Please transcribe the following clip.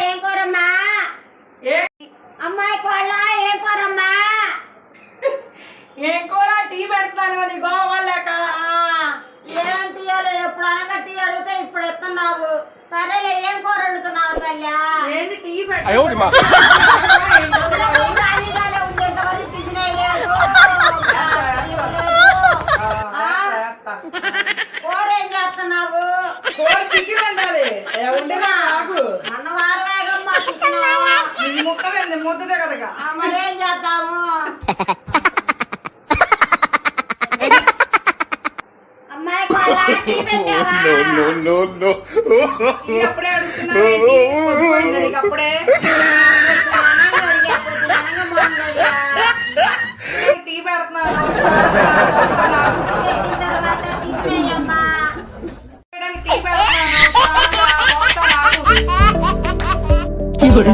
ఏం కూరమ్మా? అమ్మాయి కోళ్ళ ఏం కూరమ్మా? ఏం కూర? టీ పెడతాను నీ గోవాళ్ళక ఏం టీయాలు ఎప్పుడు అనగా టీ అడిగితే ఇప్పుడు ఎత్తున్నావు సరేలే ఏం కూర అడుగుతున్నావు తల్లి? ఏంటి టీ పెడతా Ha ha ha! ముక్కలేంది ముద్దదే కదగా మరేం చేద్దాము? అప్పుడే టీ పెడుతున్నాను করে।